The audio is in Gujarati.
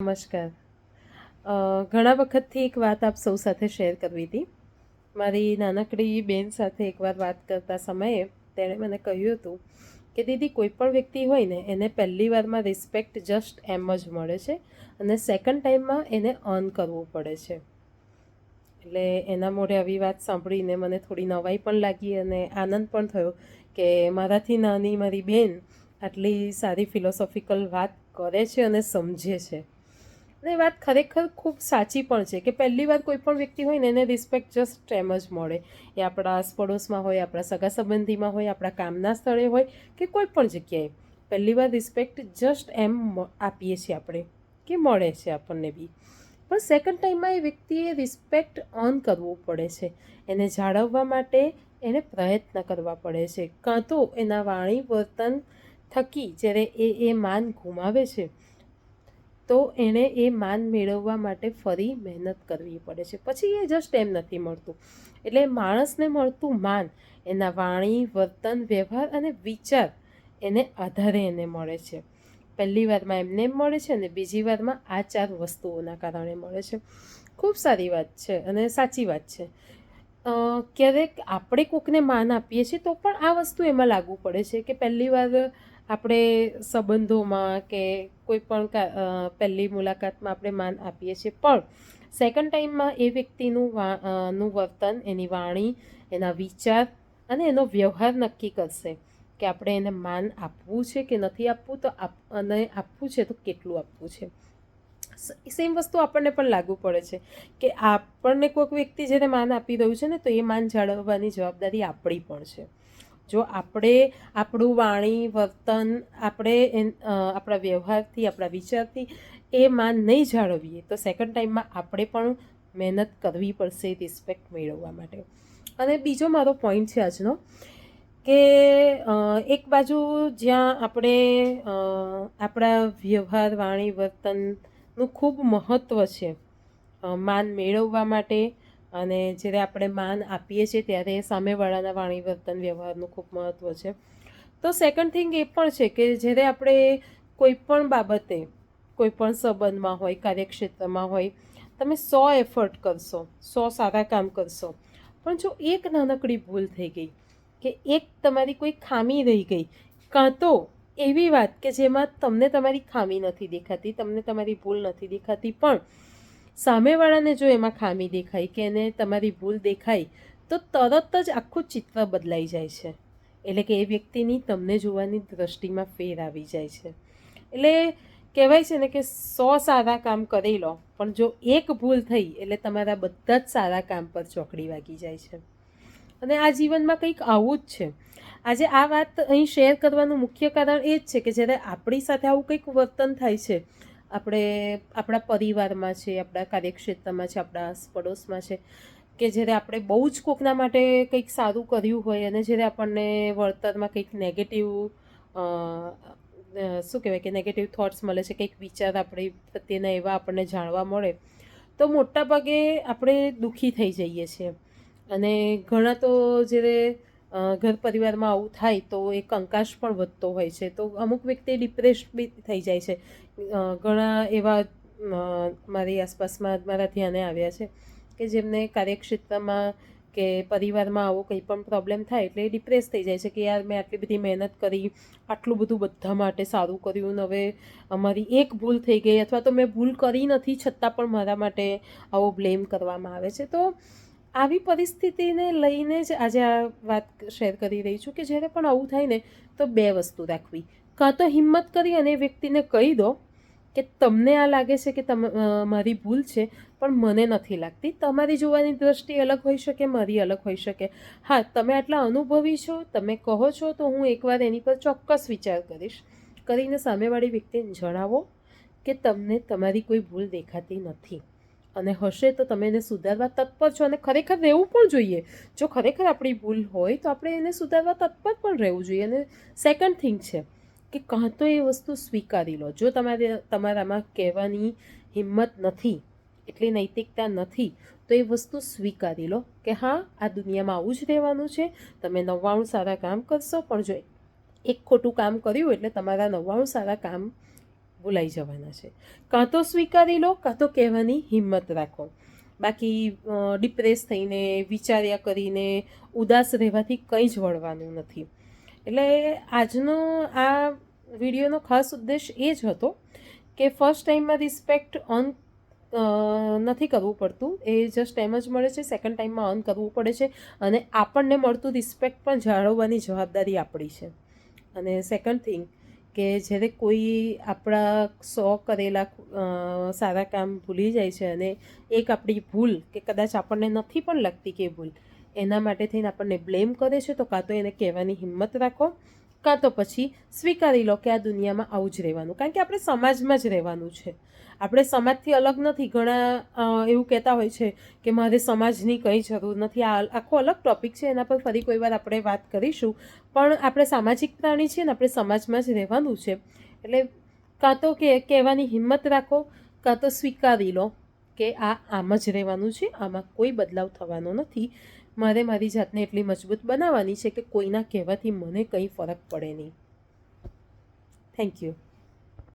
નમસ્કાર. ઘણા વખતથી એક વાત આપ સૌ સાથે શેર કરવી હતી. મારી નાનકડી બેન સાથે એકવાર વાત કરતા સમયે તેણે મને કહ્યું હતું કે, દીદી, કોઈ પણ વ્યક્તિ હોય ને, એને પહેલી વારમાં રિસ્પેક્ટ જસ્ટ એમ જ મળે છે અને સેકન્ડ ટાઈમમાં એને અર્ન કરવું પડે છે. એટલે એના મોઢે આવી વાત સાંભળીને મને થોડી નવાઈ પણ લાગી અને આનંદ પણ થયો કે મારાથી નાની મારી બેન આટલી સારી ફિલોસોફિકલ વાત કરે છે અને સમજે છે. અને એ વાત ખરેખર ખૂબ સાચી પણ છે કે પહેલી વાર કોઈ પણ વ્યક્તિ હોય ને, એને રિસ્પેક્ટ જસ્ટ એમ જ મળે. એ આપણા આસપડોશમાં હોય, આપણા સગા સંબંધીમાં હોય, આપણા કામના સ્થળે હોય કે કોઈ પણ જગ્યાએ. પહેલી વાર રિસ્પેક્ટ જસ્ટ એમ આપીએ છીએ આપણે કે મળે છે આપણને બી. પણ સેકન્ડ ટાઈમમાં એ વ્યક્તિએ રિસ્પેક્ટ અર્ન કરવું પડે છે. એને જાળવવા માટે એને પ્રયત્ન કરવા પડે છે. કાં તો એના વાણી વર્તન થકી જ્યારે એ એ માન ગુમાવે છે તો એણે એ માન મેળવવા માટે ફરી મહેનત કરવી પડે છે. પછી એ જસ્ટ એમ નથી મળતું. એટલે માણસને મળતું માન, એના વાણી, વર્તન, વ્યવહાર અને વિચાર એને આધારે એને મળે છે. પહેલી વારમાં એમને એમ મળે છે અને બીજી વારમાં આ ચાર વસ્તુઓના કારણે મળે છે. ખૂબ સારી વાત છે અને સાચી વાત છે. ક્યારેક આપણે કોકને માન આપીએ છીએ તો પણ આ વસ્તુ એમાં લાગુ પડે છે કે પહેલી વાર આપણે સંબંધોમાં કે કોઈ પણ પહેલી મુલાકાતમાં આપણે માન આપીએ છીએ. પણ સેકન્ડ ટાઈમમાં એ વ્યક્તિનું નું વર્તન, એની વાણી, એના વિચાર અને એનો વ્યવહાર નક્કી કરશે કે આપણે એને માન આપવું છે કે નથી આપવું, તો આપ, અને આપવું છે તો કેટલું આપવું છે. સેમ વસ્તુ આપણને પણ લાગુ પડે છે કે આપણને કોઈક વ્યક્તિ જેને માન આપી રહ્યું છે ને, તો એ માન જાળવવાની જવાબદારી આપણી પણ છે. જો આપણે આપણું વાણી, વર્તન, આપણે આપણા વ્યવહારથી, આપણા વિચારથી એ માન નહીં જાળવીએ, તો સેકન્ડ ટાઈમમાં આપણે પણ મહેનત કરવી પડશે રિસ્પેક્ટ મેળવવા માટે. અને બીજો મારો પોઈન્ટ છે આજનો, કે એક બાજુ જ્યાં આપણે આપણા વ્યવહાર, વાણી, વર્તનનું ખૂબ મહત્ત્વ છે માન મેળવવા માટે અને જ્યારે આપણે માન આપીએ છીએ ત્યારે સામેવાળાના વાણી વર્તન વ્યવહારનું ખૂબ મહત્ત્વ છે. તો સેકન્ડ થિંગ એ પણ છે કે જ્યારે આપણે કોઈ પણ બાબતે, કોઈ પણ સંબંધમાં હોય, કાર્યક્ષેત્રમાં હોય, તમે સો એફર્ટ કરશો, સો સારા કામ કરશો. પણ જો એક નાનકડી ભૂલ થઈ ગઈ કે એક તમારી કોઈ ખામી રહી ગઈ, કાં તો એવી વાત કે જેમાં તમને તમારી ખામી નથી દેખાતી, તમને તમારી ભૂલ નથી દેખાતી, પણ સામેવાળાને જો એમાં ખામી દેખાય કે એને તમારી ભૂલ દેખાય તો તરત જ આખું ચિત્ર બદલાઈ જાય છે. એટલે કે એ વ્યક્તિની તમને જોવાની દ્રષ્ટિમાં ફેર આવી જાય છે. એટલે કહેવાય છે ને કે સો સારા કામ કરી લો, પણ જો એક ભૂલ થઈ, એટલે તમારા બધા જ સારા કામ પર ચોકડી વાગી જાય છે. અને આ જીવનમાં કંઈક આવું જ છે. આજે આ વાત અહીં શેર કરવાનું મુખ્ય કારણ એ જ છે કે જ્યારે આપણી સાથે આવું કંઈક વર્તન થાય છે આપણે આપણા પરિવારમાં છે, આપણા કાર્યક્ષેત્રમાં છે, આપણા પડોશમાં છે કે જ્યારે આપણે બહુ જ કોકના માટે કંઈક સારું કર્યું હોય અને જ્યારે આપણને વળતરમાં કંઈક નેગેટિવ શું કહેવાય કે નેગેટિવ થોટ્સ મળે છે, કંઈક વિચાર આપણી પ્રત્યેના એવા આપણને જાણવા મળે, તો મોટા ભાગે આપણે દુઃખી થઈ જઈએ છીએ. અને ઘણા તો જ્યારે ઘર પરિવારમાં આવું થાય તો એ કંકાશ પણ વધતો હોય છે. તો અમુક વ્યક્તિ ડિપ્રેસ બી થઈ જાય છે. ઘણા એવા મારી આસપાસમાં મારા ધ્યાને આવ્યા છે કે જેમને કાર્યક્ષેત્રમાં કે પરિવારમાં આવો કંઈ પણ પ્રોબ્લેમ થાય એટલે ડિપ્રેસ થઈ જાય છે કે યાર મેં આટલી બધી મહેનત કરી, આટલું બધું બધા માટે સારું કર્યું ને હવે અમારી એક ભૂલ થઈ ગઈ અથવા તો મેં ભૂલ કરી નથી છતાં પણ મારા માટે આવો બ્લેમ કરવામાં આવે છે. તો આવી પરિસ્થિતિને લઈને જ આજે આ વાત શેર કરી રહી છું કે જ્યારે પણ આવું થાય ને, તો બે વસ્તુ રાખવી. કાં તો હિંમત કરી અને વ્યક્તિને કહી દો કે તમને આ લાગે છે કે તમ મારી ભૂલ છે, પણ મને નથી લાગતી. તમારી જોવાની દ્રષ્ટિ અલગ હોઈ શકે, મારી અલગ હોઈ શકે. હા, તમે આટલા અનુભવી છો, તમે કહો છો, તો હું એકવાર એની પર ચોક્કસ વિચાર કરીશ. કરીને સામેવાળી વ્યક્તિને જણાવો કે તમને તમારી કોઈ ભૂલ દેખાતી નથી. અને હશે તો તમે એને સુધારવા તત્પર છો. અને ખરેખર રહેવું પણ જોઈએ. જો ખરેખર આપણી ભૂલ હોય તો આપણે એને સુધારવા તત્પર પણ રહેવું જોઈએ. અને સેકન્ડ થિંગ છે કે કાં તો એ વસ્તુ સ્વીકારી લો. જો તમારે તમારામાં કહેવાની હિંમત નથી, એટલી નૈતિકતા નથી, તો એ વસ્તુ સ્વીકારી લો કે હા, આ દુનિયામાં આવું જ રહેવાનું છે. તમે નવ્વાણું સારા કામ કરશો, પણ જો એક ખોટું કામ કર્યું એટલે તમારા નવ્વાણું સારા કામ ભૂલાઈ જવાના છે. કાં તો સ્વીકારી લો, કાં તો કહેવાની હિંમત રાખો. બાકી ડિપ્રેસ થઈને, વિચાર્યા કરીને, ઉદાસ રહેવાથી કંઈ જ વળવાનું નથી. એટલે આજનો આ વિડીયોનો ખાસ ઉદ્દેશ એ જ હતો કે ફર્સ્ટ ટાઈમમાં રિસ્પેક્ટ ઓન નથી કરવું પડતું. એ જસ્ટ એમ જ મળે છે. સેકન્ડ ટાઈમમાં અર્ન કરવું પડે છે. અને આપણને મળતું રિસ્પેક્ટ પણ જાળવવાની જવાબદારી આપણી છે. અને સેકન્ડ થિંગ કે જ્યારે કોઈ આપણા સો કરેલા સારા કામ ભૂલી જાય છે અને એક આપણી ભૂલ કે કદાચ આપણને નથી પણ લાગતી કે ભૂલ એના માટે થઈને આપણને બ્લેમ કરે છે, તો કાં તો એને કહેવાની હિંમત રાખો, કાં તો પછી સ્વીકારી લો કે આ દુનિયામાં આવું જ રહેવાનું. કારણ કે આપણે સમાજમાં જ રહેવાનું છે. આપણે સમાજથી અલગ નથી. ઘણા એવું કહેતા હોય છે કે મારે સમાજની કંઈ જરૂર નથી. આ આખો અલગ ટોપિક છે, એના પર ફરી કોઈ વાર આપણે વાત કરીશું. પણ આપણે સામાજિક પ્રાણી છીએ ને, આપણે સમાજમાં જ રહેવાનું છે. એટલે કાં તો કે કહેવાની હિંમત રાખો, કાં તો સ્વીકારી લો કે આ આમ જ રહેવાનું છે. આમાં કોઈ બદલાવ થવાનો નથી. મારે મારી જાતને એટલી મજબૂત બનાવવાની છે કે કોઈના કહેવાથી મને કંઈ ફરક પડે નહીં. Thank you